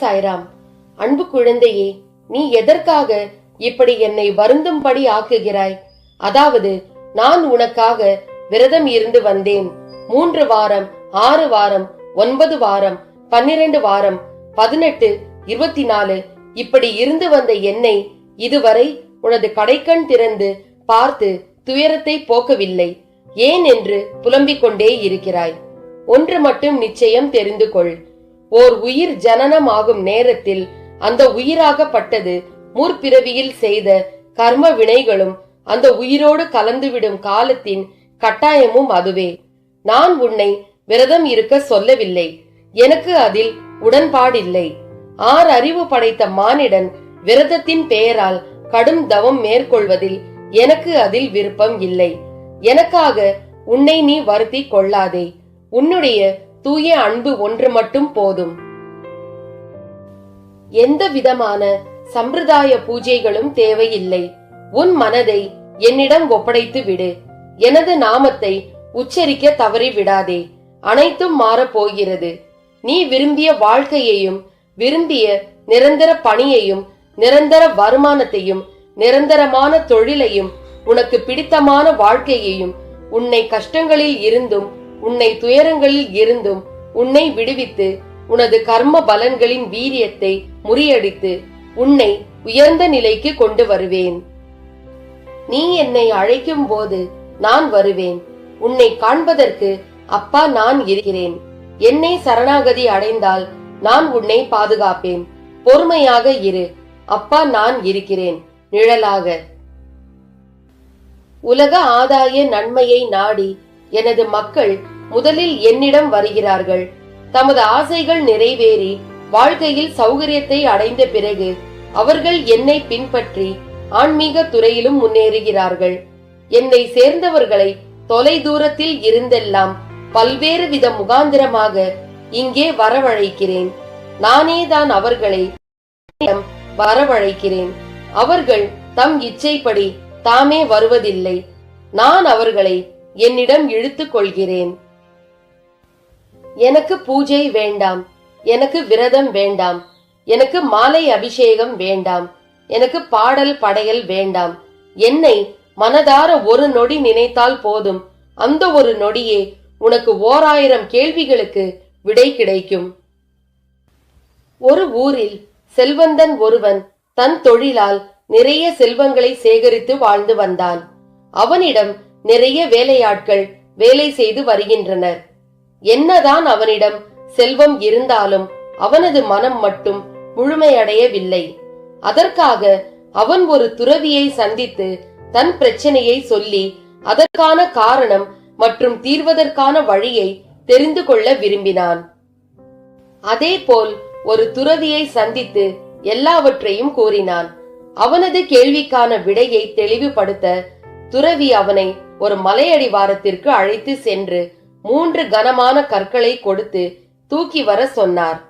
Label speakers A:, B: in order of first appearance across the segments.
A: சாய்ராம் அன்பு குழந்தையே நீ எதற்காக இப்படி என்னை வருந்தும்படி ஆக்குகிறாய்? அதாவது நான் உனக்காக விரதம் இருந்து வந்தேன். மூன்று வாரம் ஆறு வாரம் ஒன்பது வாரம் பன்னிரண்டு வாரம் பதினெட்டு இருபத்தி நாலு இப்படி இருந்து வந்த என்னை இதுவரை உனது கடைக்கண் திறந்து பார்த்து துயரத்தை போக்கவில்லை. ஏன் என்று புலம்பிக் கொண்டே இருக்கிறாய். ஒன்று மட்டும் நிச்சயம் தெரிந்து கொள். ஓர் உயிர் ஜனனம் ஆகும் நேரத்தில் அந்த உயிராகப்பட்டது முற்பிறவியில் செய்த கர்ம வினைகளும் அந்த உயிரோடு கலந்துவிடும் காலத்தின் கட்டாயமும் அதுவே. நான் உன்னை விரதம் இருக்க சொல்லவில்லை. எனக்கு அதில் உடன்பாடில்லை. ஆறு அறிவு படைத்த மானிடன் விரதத்தின் பெயரால் கடும் தவம் மேற்கொள்வதில் எனக்கு அதில் விருப்பம் இல்லை. எனக்காக உன்னை நீ வருத்தி கொள்ளாதே. உன்னுடைய தூய அன்பு ஒன்று மட்டும் போதும். எந்த விதமான சம்பிரதாய பூஜைகளும் தேவையில்லை. உன் மனதை என்னிடம் ஒப்படைத்து விடு. எனது நாமத்தை உச்சரிக்க தவறி விடாதே. அனைத்தும் மாறப்போகிறது நீ விரும்பிய வாழ்க்கையையும் விரும்பிய நிரந்தர பணியையும் நிரந்தர வருமானத்தையும் நிரந்தரமான தொழிலையும் உனக்கு பிடித்தமான வாழ்க்கையையும் உன்னை கஷ்டங்களில் இருந்தும் உன்னை துயரங்களில் இருந்தும் உன்னை விடுவித்து உனது கர்ம பலன்களின் வீரியத்தை முறியடித்து உன்னை உயர்ந்த நிலைக்கு கொண்டு வருவேன். நீ என்னை அழைக்கும் போது நான் வருவேன். உன்னை காண்பதற்கு அப்பா நான் இருக்கிறேன். என்னை சரணாகதி அடைந்தால் நான் உன்னை பாதுகாப்பேன். பொறுமையாக இரு. அப்பா நான் இருக்கிறேன். நிழலாக. உலக ஆதாய நன்மையை நாடி எனது மக்கள் முதலில் என்னிடம் வருகிறார்கள். தமது ஆசைகள் நிறைவேறி வாழ்க்கையில் சௌகரியத்தை அடைந்த பிறகு அவர்கள் என்னை பின்பற்றி ஆன்மீக துறையிலும் முன்னேறுகிறார்கள். என்னை சேர்ந்தவர்களை தொலை தூரத்தில் இருந்தெல்லாம் பல்வேறு வித முகாந்திரமாக இங்கே வரவழைக்கிறேன். நானே தான் அவர்களை வரவழைக்கிறேன். அவர்கள் தம் இச்சைப்படி தாமே வருவதில்லை. நான் அவர்களை என்னிடம் இழுத்துக் கொள்கிறேன் எனக்கு பூஜை வேண்டாம். எனக்கு விரதம் வேண்டாம். எனக்கு மாலை அபிஷேகம் வேண்டாம். எனக்கு பாடல் படையல் வேண்டாம். என்னை மனதார ஒரு நொடி நினைத்தால் போதும். அந்த ஒரு நொடியே உனக்கு ஓராயிரம் கேள்விகளுக்கு விடை கிடைக்கும். ஒரு ஊரில் செல்வந்தன் ஒருவன் தன் தொழிலால் நிறைய செல்வங்களை சேகரித்து வாழ்ந்து வந்தான். அவனிடம் நிறைய வேலையாட்கள் வேலை செய்து வருகின்றனர். என்னதான் அவனிடம் செல்வம் இருந்தாலும் அவனது மனம் மட்டும் முழுமையடையவில்லை. அதற்காக அவன் ஒரு துறவியை சந்தித்து தன் பிரச்சனையை சொல்லி அதற்கான காரணம் மற்றும் தீர்வதற்கான வழியை தெரிந்து கொள்ள விரும்பினான். அதேபோல் ஒரு துறவியை சந்தித்து எல்லாவற்றையும் கூறினான். அவனது கேள்விக்கான விடையை தெளிவுபடுத்த துறவி அவனை ஒரு மலையடிவாரத்திற்கு அழைத்து சென்று மூன்று கனமான கற்களை கொடுத்து தூக்கி வர சொன்னார்.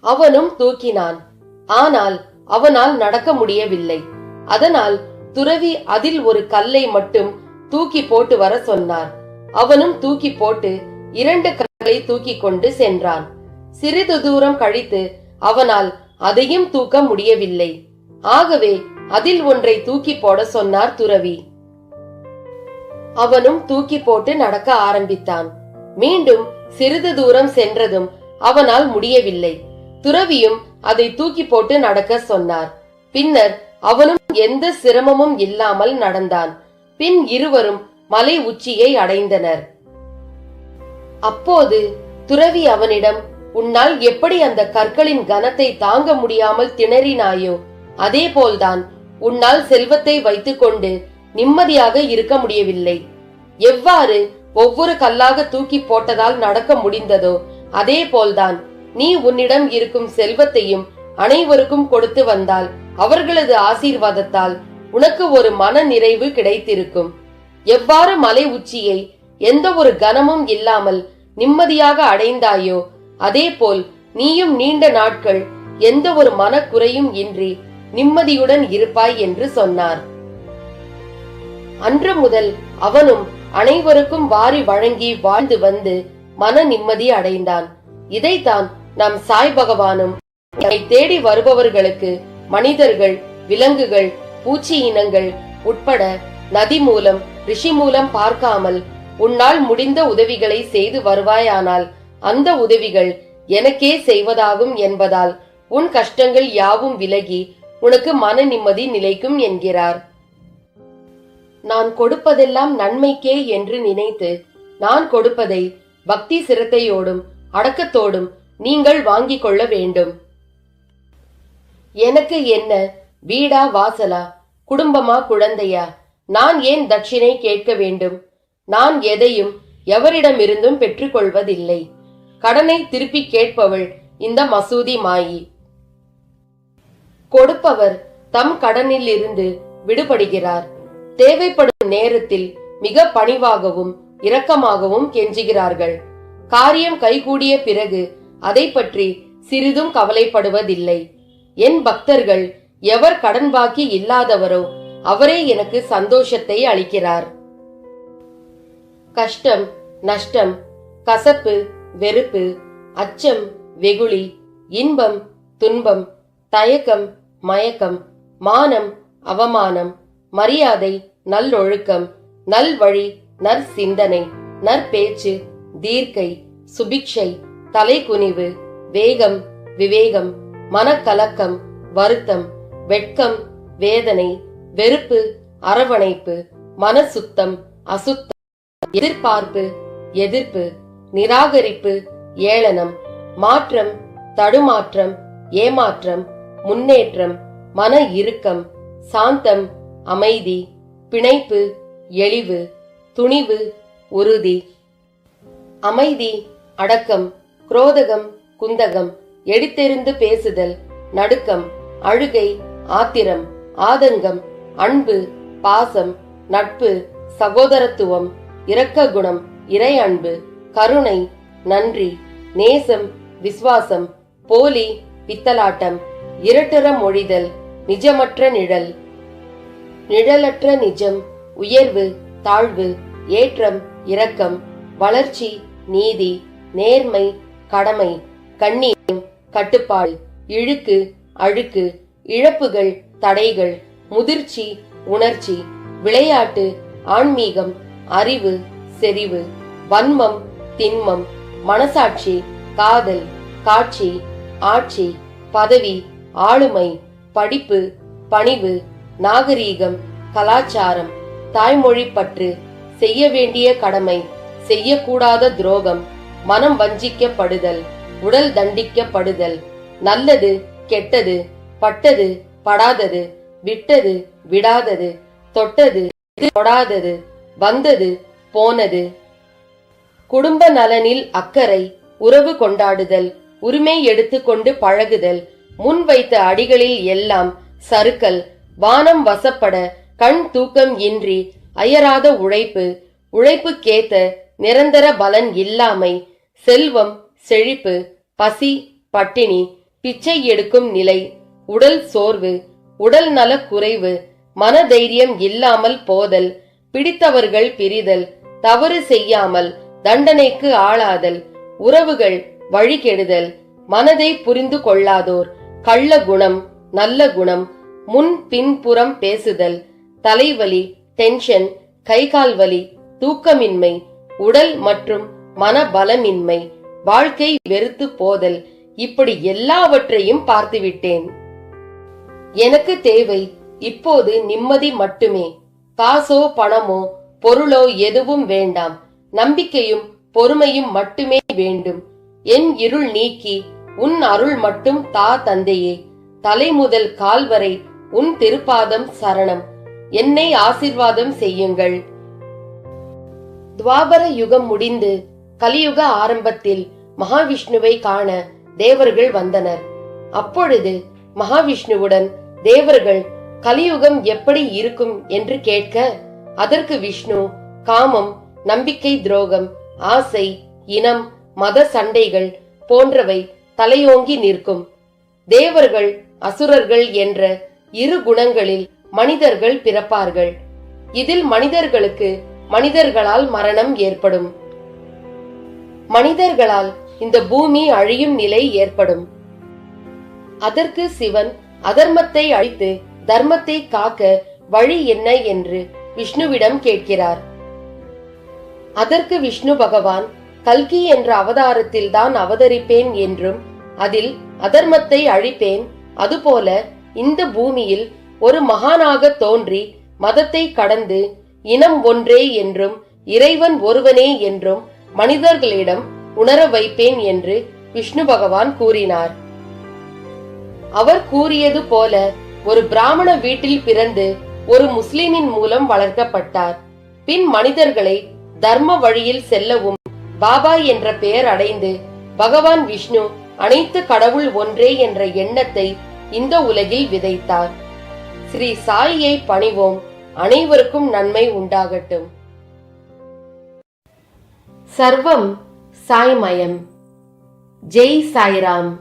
A: அவனும் தூக்கினான். ஆனால் அவனால் நடக்க முடியவில்லை. அதனால் துறவி அதில் ஒரு கல்லை மட்டும் தூக்கி போட்டு வர சொன்னார். அவனும் தூக்கி போட்டு இரண்டு கற்களை தூக்கி கொண்டு சென்றான். சிறிது தூரம் கழித்து அவனால் அதையும் தூக்க முடியவில்லை. ஆகவே அதில் ஒன்றை தூக்கி போட சொன்னார் துறவி. அவனும் தூக்கி போட்டு நடக்க ஆரம்பித்தான். மீண்டும் சிறிது தூரம் சென்றதும் அவனால் முடியவில்லை. துறவியும் அதை தூக்கி போட்டு நடக்க சொன்னார். பின்னர் அவனும் எந்த சிரமமும் இல்லாமல் நடந்தான். பின் இருவரும் மலை உச்சியை அடைந்தனர். அப்போது துறவி அவனிடம் உன்னால் எப்படி அந்த கற்களின் கனத்தை தாங்க முடியாமல் திணறினாயோ அதே போல்தான் உன்னால் செல்வத்தை வைத்துக்கொண்டு நிம்மதியாக இருக்க முடியவில்லை. எவ்வாறு ஒவ்வொரு கல்லாக தூக்கி போட்டதால் நடக்க முடிந்ததோ அதே போல்தான் நீ உன்னிடம் இருக்கும் செல்வத்தையும் அனைவருக்கும் கொடுத்து வந்தால் அவர்களது ஆசீர்வாதத்தால் உனக்கு ஒரு மன நிறைவு கிடைத்திருக்கும். எவ்வாறு மலை உச்சியை எந்த ஒரு கனமும் இல்லாமல் நிம்மதியாக அடைந்தாயோ அதேபோல் நீயும் நீண்ட நாட்கள் எந்த ஒரு மனக்குறையும் இன்றி நிம்மதியுடன் இருப்பாய் என்று சொன்னார். அன்று முதல் அவனும் அனைவருக்கும் வாரி வழங்கி வாழ்ந்து வந்து மன நிம்மதி அடைந்தான். இதைத்தான் நம் சாய் பகவானும் என்னை தேடி வருபவர்களுக்கு மனிதர்கள் விலங்குகள் பூச்சி இனங்கள் உட்பட நதி மூலம் ரிஷி மூலம் பார்க்காமல் உன்னால் முடிந்த உதவிகளை செய்து வருவாயானால் அந்த உதவிகள் எனக்கே செய்வதாகும் என்பதால் உன் கஷ்டங்கள் யாவும் விலகி உனக்கு மன நிம்மதி நிலைக்கும் என்கிறார். நான் கொடுப்பதெல்லாம் நன்மைக்கே என்று நினைத்து நான் கொடுப்பதை பக்தி சிரத்தையோடும் அடக்கத்தோடும் நீங்கள் வாங்கிக் கொள்ள வேண்டும். எனக்கு என்ன வீடா வாசலா குடும்பமா குழந்தையா? நான் ஏன் தட்சிணை கேட்க வேண்டும்? நான் எதையும் எவரிடமிருந்தும் பெற்றுக்கொள்வதில்லை. கடனை திருப்பி கேட்பவள் இந்த மசூதி மாயி. கொடுப்பவர் தம் கடனில் இருந்து விடுபடுகிறார். தேவைப்படும் நேரத்தில் மிக பணிவாகவும் இரக்கமாகவும் கெஞ்சுகிறார்கள். காரியம் கைகூடிய பிறகு அதை பற்றி சிறிதும் கவலைப்படுவதில்லை. என் பக்தர்கள் எவர் கடன் பாக்கி இல்லாதவரோ அவரே எனக்கு சந்தோஷத்தை அளிக்கிறார். கஷ்டம் நஷ்டம் கசப்பு வெறுப்பு அச்சம் வெகுளி இன்பம் துன்பம் தயக்கம் மயக்கம் மானம் அவமானம் மரியாதை நல்லொழுக்கம் நல்வழி நற்சிந்தனை நற்பேச்சு தீர்க்கை சுபிக்ஷை தலைகுனிவு வேகம் விவேகம் மனக்கலக்கம் வருத்தம் வெட்கம் வேதனை வெறுப்பு அரவணைப்பு மனசுத்தம் அசுத்தம் எதிர்பார்ப்பு எதிர்ப்பு நிராகரிப்பு ஏளனம் மாற்றம் தடுமாற்றம் ஏமாற்றம் முன்னேற்றம் மன இறுக்கம் சாந்தம் அமைதி பிணைப்பு எளிவு துணிவு உறுதி. அமைதி அடக்கம் குரோதகம் குந்தகம் எடுத்தெறிந்து பேசுதல் நடுக்கம் அழுகை ஆத்திரம் ஆதங்கம் அன்பு பாசம் நட்பு சகோதரத்துவம் இரக்க குணம் இறை அன்பு கருணை நன்றி நேசம் விசுவாசம் போலி பித்தலாட்டம் இரட்டுற மொழிதல் நிஜமற்ற நிழல் நிழலற்ற நிஜம் உயர்வு தாழ்வு ஏற்றம் இரக்கம் வளர்ச்சி நீதி நேர்மை கடமை கண்ணியம் கட்டுப்பாடு இழுக்கு அழுக்கு இழப்புகள் தடைகள் முதிர்ச்சி உணர்ச்சி விளையாட்டு ஆன்மீகம் அறிவு செறிவு வன்மம் திண்மம் மனசாட்சி காதல் காட்சி ஆட்சி பதவி ஆளுமை படிப்பு பணிவு நாகரீகம் கலாச்சாரம் தாய்மொழி பற்று செய்ய வேண்டிய கடமை செய்யக்கூடாத துரோகம் மனம் வஞ்சிக்கப்படுதல் உடல் தண்டிக்கப்படுதல் நல்லது கெட்டது பட்டது படாதது விட்டது விடாதது தொட்டது தொடாதது வந்தது போனது. குடும்ப நலனில் அக்கறை உறவு கொண்டாடுதல் உரிமை எடுத்துக்கொண்டு பழகுதல் முன் வைத்த அடிகளில் எல்லாம் சறுக்கல் வானம் வசப்பட கண் தூக்கம் இன்றி அயராத உழைப்பு உழைப்புக்கேத்த நிரந்தர பலன் இல்லாமை செல்வம் செழிப்பு பசி பட்டினி பிச்சை எடுக்கும் நிலை உடல் சோர்வு உடல் நலக் குறைவு மனதைரியம் இல்லாமல் போதல் பிடித்தவர்கள் பிரிதல் தவறு செய்யாமல் தண்டனைக்கு ஆளாதல் உறவுகள் வழிகெடுதல் மனதை புரிந்து கொள்ளாதோர் கள்ள குணம் நல்ல குணம் முன் பின்புறம் பேசுதல் தலைவலி டென்ஷன் கைகால் வலி தூக்கமின்மை உடல் மற்றும் மன பலமின்மை வாழ்க்கை வெறுத்து போதல் இப்படி எல்லாவற்றையும் பார்த்துவிட்டேன். எனக்கு தேவை இப்போது நிம்மதி மட்டுமே. காசோ பணமோ பொருளோ எதுவும் வேண்டாம். நம்பிக்கையும் பொறுமையும் மட்டுமே வேண்டும். என் இருள் நீக்கி உன் அருள் மட்டும் தா தந்தையே. தலை முதல் கால் வரை உன் திருப்பாதம் சரணம். என்னை ஆசிர்வாதம் செய்யுங்கள். துவாபர யுகம் முடிந்து கலியுக ஆரம்பத்தில் மகாவிஷ்ணுவை காண தேவர்கள் வந்தனர். அப்பொழுது மகாவிஷ்ணுவுடன் தேவர்கள் கலியுகம் எப்படி இருக்கும் என்று கேட்க அதற்கு விஷ்ணு காமம் நம்பிக்கை துரோகம் ஆசை இனம் மத சண்டைகள் போன்றவை தலையோங்கி நிற்கும். தேவர்கள் அசுரர்கள் என்ற இரு குணங்களில் மனிதர்கள் பிறப்பார்கள். இதில் மனிதர்களுக்கு மனிதர்களால் மரணம் ஏற்படும். மனிதர்களால் இந்த பூமி அழியும் நிலை ஏற்படும். அதற்கு சிவன் அதர்மத்தை அழித்து தர்மத்தை காக்க வழி என்ன என்று விஷ்ணுவிடம் கேட்கிறார். அதற்கு விஷ்ணு பகவான் கல்கி என்ற அவதாரத்தில் தான் அவதரிப்பேன் என்றும் அதில் அதர்மத்தை அழிப்பேன் அதுபோல இந்த பூமியில் ஒரு மகானாக தோன்றி மதத்தை கடந்து இனம் ஒன்றே என்றும் இறைவன் ஒருவனே என்றும் மனிதர்களிடம் உணர வைப்பேன் என்று விஷ்ணு பகவான் கூறினார். அவர் கூறியது போல ஒரு பிராமண வீட்டில் பிறந்து ஒரு முஸ்லிமின் மூலம் வளர்க்கப்பட்டார். பின் மனிதர்களை தர்ம வழியில் செல்லவும் பாபா என்ற பெயர் அடைந்து பகவான் விஷ்ணு அனைத்து கடவுள் ஒன்றே என்ற எண்ணத்தை இந்த உலகில் விதைத்தார். ஸ்ரீ சாயியை பணிவோம். அனைவருக்கும் நன்மை உண்டாகட்டும். சர்வம் சாய்மயம். ஜெய் சாய்ராம்.